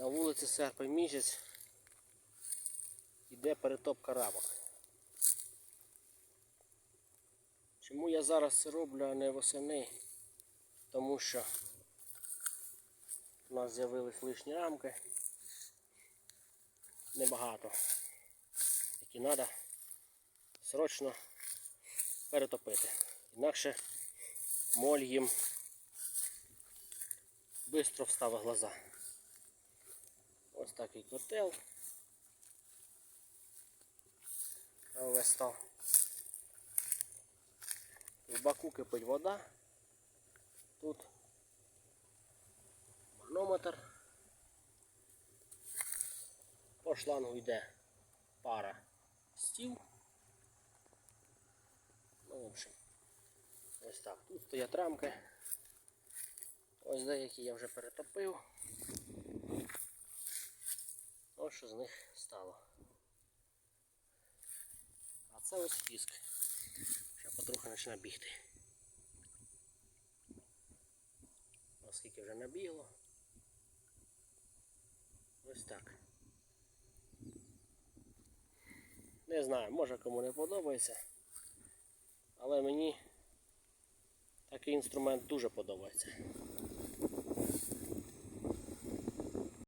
На вулиці серпень місяць іде перетопка рамок. Чому я зараз це роблю, а не восени? Тому що у нас з'явились лишні рамки. Небагато. Які треба срочно перетопити. Інакше моль їм швидко вставить глаза. Ось такий котел. Ось став. В баку кипить вода. Тут манометр. По шлангу йде пара стіл. Ну, в общем, ось так. Тут стоять рамки. Ось деякі я вже перетопив. Що з них стало. А це ось фіск. Ще потрохи почне бігти. Оскільки вже набігло. Ось так. Не знаю, може кому не подобається. Але мені такий інструмент дуже подобається.